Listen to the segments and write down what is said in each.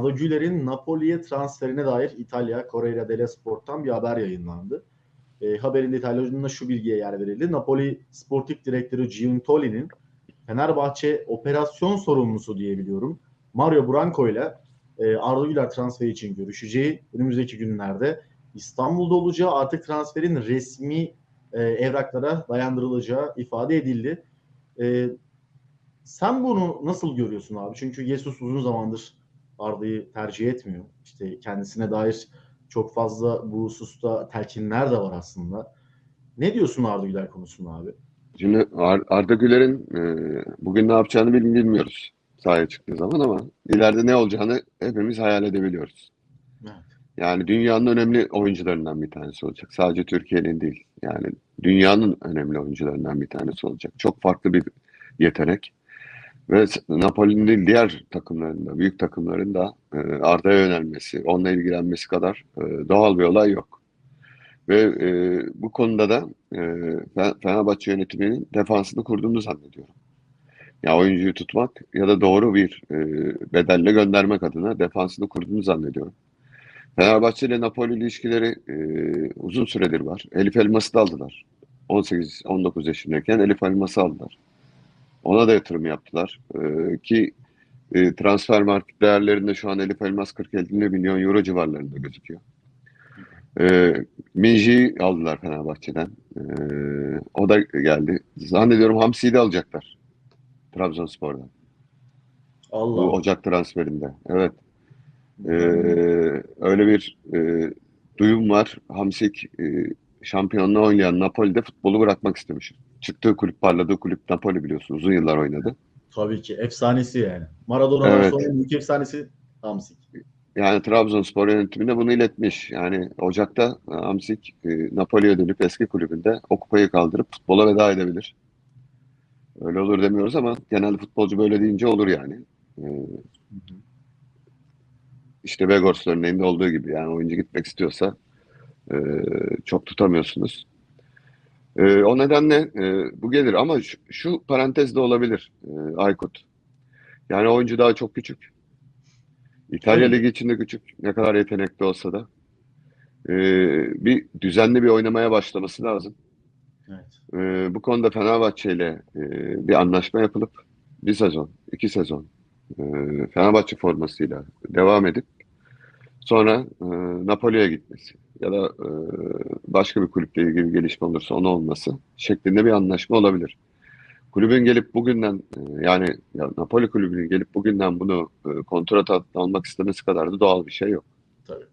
Arda Güler'in Napoli'ye transferine dair İtalya Corriere dello Sport'tan bir haber yayınlandı. E, haberin detaylarında şu bilgiye yer verildi. Napoli Sportif Direktörü Giuntoli'nin Fenerbahçe operasyon sorumlusu diyebiliyorum. Mario Branco ile e, Arda Güler transferi için görüşeceği önümüzdeki günlerde İstanbul'da olacağı artık transferin resmi e, evraklara dayandırılacağı ifade edildi. E, sen bunu nasıl görüyorsun abi? Çünkü Jesus uzun zamandır Arda'yı tercih etmiyor. İşte kendisine dair çok fazla bu hususta telkinler de var aslında. Ne diyorsun Arda Güler konusunda abi? Şimdi Ar- Arda Güler'in e, bugün ne yapacağını bil- bilmiyoruz sahaya çıktığı zaman ama ileride ne olacağını hepimiz hayal edebiliyoruz. Evet. Yani dünyanın önemli oyuncularından bir tanesi olacak. Sadece Türkiye'nin değil. Yani dünyanın önemli oyuncularından bir tanesi olacak. Çok farklı bir yetenek. Ve Napoli'nin diğer takımlarında, büyük takımların da e, Arda'ya yönelmesi, onunla ilgilenmesi kadar e, doğal bir olay yok. Ve e, bu konuda da e, Fe- Fenerbahçe yönetiminin defansını kurduğunu zannediyorum. Ya oyuncuyu tutmak ya da doğru bir e, bedelle göndermek adına defansını kurduğunu zannediyorum. Fenerbahçe ile Napoli ilişkileri e, uzun süredir var. Elif Elmas'ı da aldılar. 18-19 yaşındayken Elif Elmas'ı aldılar. Ona da yatırım yaptılar. E, ki e, transfer market değerlerinde şu an Elif Elmas 40-50 milyon euro civarlarında gözüküyor. E, Minji'yi aldılar Fenerbahçe'den. E, o da geldi. Zannediyorum Hamsi'yi de alacaklar. Trabzonspor'dan. Allah Bu. Ocak transferinde. Evet. Ee, öyle bir e, duyum var. Hamsik e, şampiyonluğa oynayan Napoli'de futbolu bırakmak istemiş. Çıktığı kulüp, parladığı kulüp Napoli biliyorsun. Uzun yıllar oynadı. Tabii ki. Efsanesi yani. Maradona'dan Evet. sonra büyük efsanesi Hamsik. Yani Trabzonspor yönetimine bunu iletmiş. Yani Ocak'ta e, Hamsik e, Napoli'ye dönüp eski kulübünde o kupayı kaldırıp futbola veda edebilir. Öyle olur demiyoruz ama genelde futbolcu böyle deyince olur yani. Ee, işte Vegors örneğinde olduğu gibi yani oyuncu gitmek istiyorsa e, çok tutamıyorsunuz. E, o nedenle e, bu gelir ama şu, şu parantez de olabilir e, Aykut. Yani oyuncu daha çok küçük. İtalya. Ligi içinde küçük. Ne kadar yetenekli olsa da. E, bir düzenli bir oynamaya başlaması lazım. Evet. E, bu konuda Fenerbahçe ile e, bir anlaşma yapılıp bir sezon, iki sezon e, Fenerbahçe formasıyla devam edip sonra e, Napoli'ye gitmesi ya da e, başka bir kulüple ilgili bir gelişme olursa onu olması şeklinde bir anlaşma olabilir. Kulübün gelip bugünden e, yani ya Napoli kulübünün gelip bugünden bunu e, kontrat altına almak istemesi kadar da doğal bir şey yok. Tabii.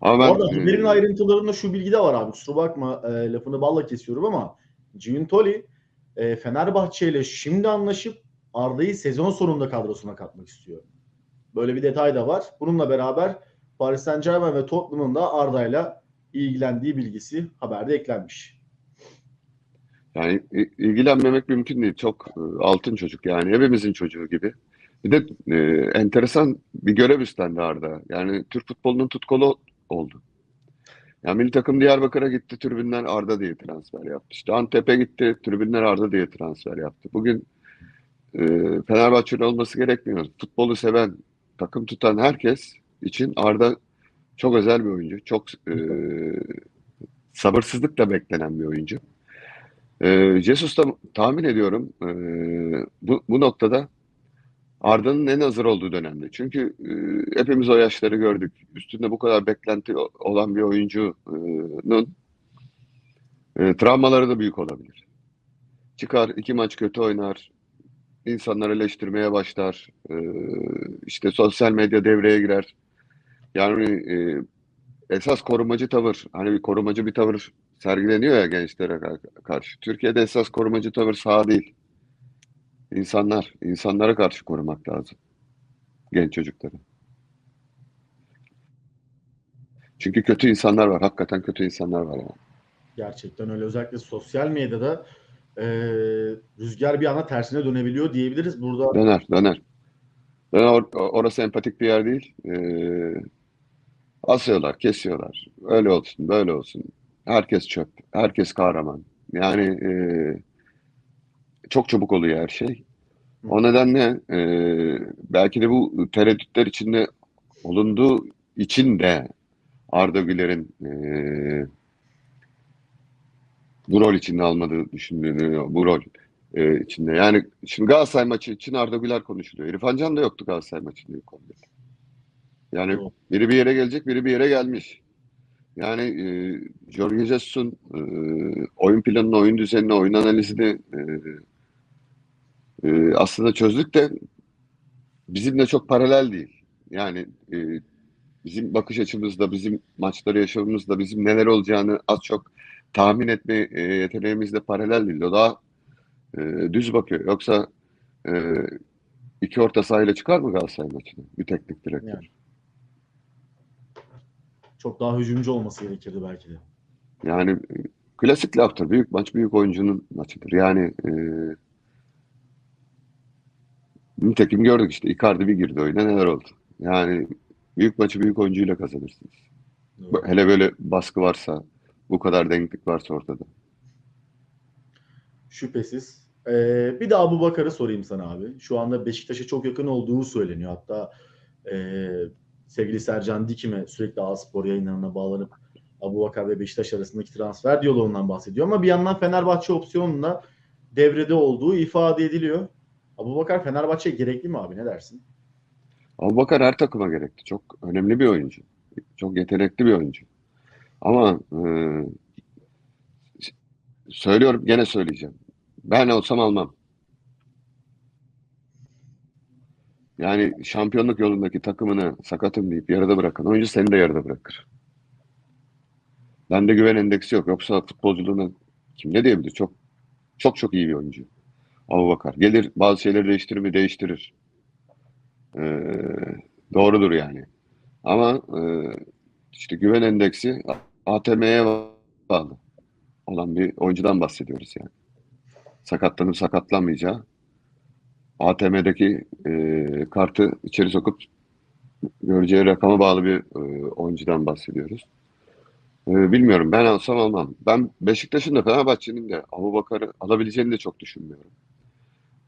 Ama ben arada e, haberin ayrıntılarında şu bilgi de var abi. Kusura bakma e, lafını balla kesiyorum ama Giuntoli e, Fenerbahçe ile şimdi anlaşıp Arda'yı sezon sonunda kadrosuna katmak istiyor. Böyle bir detay da var. Bununla beraber Paris Saint Germain ve Tottenham'ın da Arda'yla ilgilendiği bilgisi haberde eklenmiş. Yani ilgilenmemek mümkün değil. Çok e, altın çocuk yani hepimizin çocuğu gibi. Bir de e, enteresan bir görev üstlendi Arda. Yani Türk futbolunun tutkolu oldu. Yani milli takım Diyarbakır'a gitti, tribünler Arda diye transfer yaptı. İşte Antep'e gitti, tribünler Arda diye transfer yaptı. Bugün e, Fenerbahçeli olması gerekmiyor. Futbolu seven, takım tutan herkes için Arda çok özel bir oyuncu. Çok e, sabırsızlıkla beklenen bir oyuncu. Ee, Jesus da tahmin ediyorum e, bu, bu noktada Arda'nın en hazır olduğu dönemde. Çünkü e, hepimiz o yaşları gördük. Üstünde bu kadar beklenti olan bir oyuncunun e, travmaları da büyük olabilir. Çıkar, iki maç kötü oynar, insanlar eleştirmeye başlar, e, işte sosyal medya devreye girer. Yani e, esas korumacı tavır, hani bir korumacı bir tavır sergileniyor ya gençlere ka- karşı. Türkiye'de esas korumacı tavır sağ değil. İnsanlar, insanlara karşı korumak lazım. Genç çocukları. Çünkü kötü insanlar var. Hakikaten kötü insanlar var yani. Gerçekten öyle. Özellikle sosyal medyada e, rüzgar bir anda tersine dönebiliyor diyebiliriz. Burada Döner, döner. Döner or- orası empatik bir yer değil. Ee, asıyorlar, kesiyorlar. Öyle olsun, böyle olsun. Herkes çöp, herkes kahraman. Yani e, çok çabuk oluyor her şey. O nedenle e, belki de bu tereddütler içinde olunduğu için de Arda Güler'in e, bu rol içinde almadığı düşünülüyor. Bu rol e, içinde. Yani şimdi Galatasaray maçı için Arda Güler konuşuluyor. İrfan Can da yoktu Galatasaray maçında ilk 11'de. Yani Doğru. biri bir yere gelecek, biri bir yere gelmiş. Yani e, Jorge Jesus'un e, oyun planını, oyun düzenini, oyun analizini e, e, aslında çözdük de bizimle çok paralel değil. Yani e, bizim bakış açımızda, bizim maçları yaşamımızda, bizim neler olacağını az çok tahmin etme e, yeteneğimizle paralel değil. O daha e, düz bakıyor. Yoksa e, iki orta sahayla çıkar mı Galatasaray maçına? Bir teknik direktör. Yani. Çok daha hücumcu olması gerekirdi belki de. Yani klasik laftır. Büyük maç büyük oyuncunun maçıdır. Yani e, nitekim gördük işte. Icardi bir girdi oyuna neler oldu. Yani büyük maçı büyük oyuncuyla kazanırsınız. Doğru. Hele böyle baskı varsa, bu kadar denklik varsa ortada. Şüphesiz. Ee, bir de Abu Bakar'ı sorayım sana abi. Şu anda Beşiktaş'a çok yakın olduğu söyleniyor. Hatta e, sevgili Sercan Dikime sürekli A-Spor yayınlarına bağlanıp Abu Bakar ve Beşiktaş arasındaki transfer diyaloğundan bahsediyor. Ama bir yandan Fenerbahçe opsiyonunda devrede olduğu ifade ediliyor. Abu Bakar Fenerbahçe'ye gerekli mi abi? Ne dersin? Abubakar her takıma gerekti. Çok önemli bir oyuncu. Çok yetenekli bir oyuncu. Ama e, söylüyorum gene söyleyeceğim. Ben olsam almam. Yani şampiyonluk yolundaki takımını sakatım deyip yarıda bırakan oyuncu seni de yarıda bırakır. Bende güven endeksi yok. Yoksa futbolculuğuna kim ne diyebilir? Çok çok çok iyi bir oyuncu. Abubakar. Gelir bazı şeyleri değiştirir mi? Değiştirir. Ee, doğrudur yani. Ama e, işte güven endeksi ATM'ye bağlı olan bir oyuncudan bahsediyoruz yani. Sakatlanıp sakatlanmayacağı ATM'deki e, kartı içeri sokup göreceği rakama bağlı bir e, oyuncudan bahsediyoruz. E, bilmiyorum. Ben alsam almam. Ben Beşiktaş'ın da Fenerbahçe'nin de Abubakar'ı alabileceğini de çok düşünmüyorum.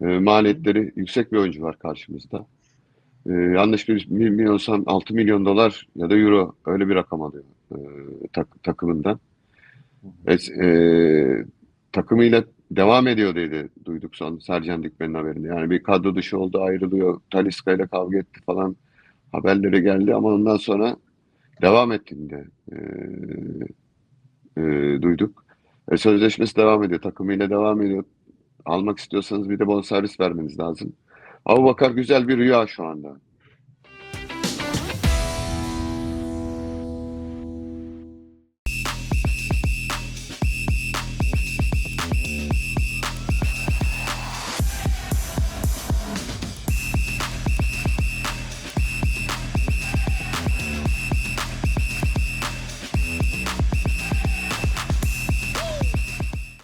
E, maliyetleri yüksek bir oyuncu var karşımızda. E, yanlış bir bilmiyorsam 6 milyon dolar ya da euro öyle bir rakam alıyor e, tak, takımından. E, e, takımıyla devam ediyor dedi duyduk son Sercan Dikmen'in haberinde. Yani bir kadro dışı oldu ayrılıyor. Taliska ile kavga etti falan haberleri geldi ama ondan sonra devam ettiğini de e, e, duyduk. E, sözleşmesi devam ediyor. Takımıyla devam ediyor. Almak istiyorsanız bir de bonservis vermeniz lazım. Abu Bakar güzel bir rüya şu anda.